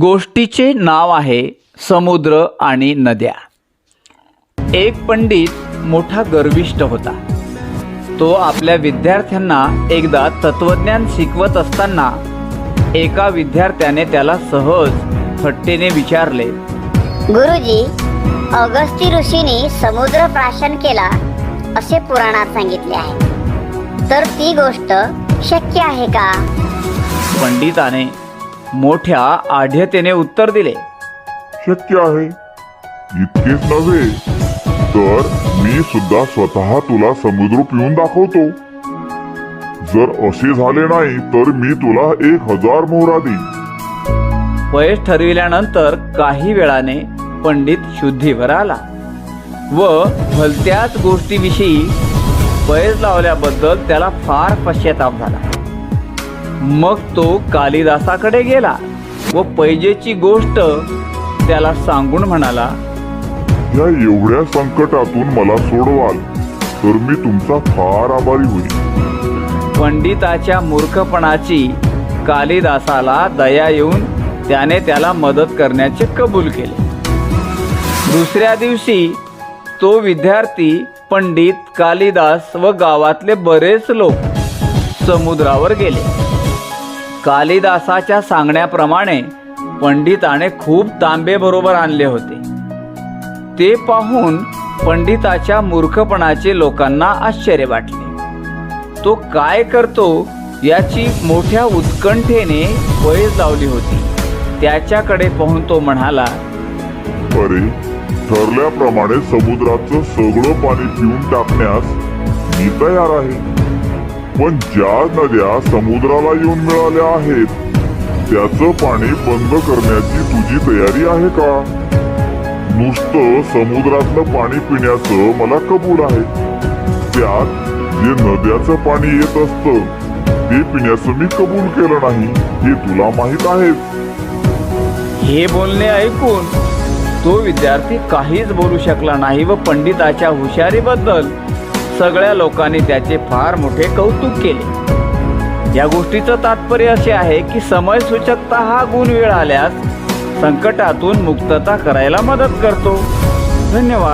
गोष्टीचे नाव आहे समुद्र आणि नद्या. एक पंडित मोठा गर्विष्ठ होता. तो आपल्या विद्यार्थ्यांना एकदा तत्वज्ञान शिकवत असताना एका विद्यार्थ्याने त्याला सहज थट्टेने विचारले. गुरुजी अगस्ती ऋषींनी समुद्र प्राशन केला असे पुराणात सांगितले आहे. तर ती गोष्ट शक्य आहे का? पंडिताने मोठ्या आढ्यतेने उत्तर दिले. शक्य आहे. इतकेच नव्हे तर मी सुद्धा स्वतः तुला समुद्र पिऊन दाखवतो. जर असे झाले नाही तर मी तुला एक हजार मोहरा देईन. वयस ठरविल्यानंतर काही वेळाने पंडित शुद्धीवर आला व भलत्याच गोष्टीविषयी पैज लावल्याबद्दल त्याला फार पश्चाताप झाला. मग तो कालिदासाकडे गेला व पैजेची गोष्ट त्याला सांगून म्हणाला या एवढ्या संकटातून मला सोडवाल तर मी तुमचा फार आभारी होईल पंडिताच्या मूर्खपणाची कालिदासाला दया येऊन त्याने त्याला मदत करण्याचे कबूल केले. दुसऱ्या दिवशी तो विद्यार्थी पंडित कालिदास व गावातले बरेच लोक समुद्रावर गेले. कालिदासाच्या सांगण्याप्रमाणे पंडिताने खूप तांबे बरोबर आणले होते. ते पाहून पंडिताच्या मूर्खपणाचे लोकांना आश्चर्य वाटले. तो काय करतो याची मोठ्या उत्कंठेने वयस लावली होती. त्याच्याकडे पाहून तो म्हणाला अरे ठरल्याप्रमाणे समुद्राचं सगळं पाणी पिऊन टाकण्यास मी तयार आहे. पण ज्या नद्या समुद्राला येऊन मिळाल्या आहेत त्याचं पाणी बंद करण्याची तुझी तयारी आहे का? नुसतं समुद्रातलं पाणी पिण्याचं मला कबूल आहे. त्यात जे नद्याचं पाणी येत असतं ते पिण्याचं मी कबूल केलं नाही हे तुला माहीत आहेच. हे बोलणे ऐकून तो विद्यार्थी काहीच बोलू शकला नाही व पंडिताच्या हुशारीबद्दल सगळ्या लोकांनी त्याचे फार मोठे कौतुक केले. या गोष्टीचं तात्पर्य असे आहे की समय सूचकता हा गुण वेळ आल्यास संकटातून मुक्तता करायला मदत करतो. धन्यवाद.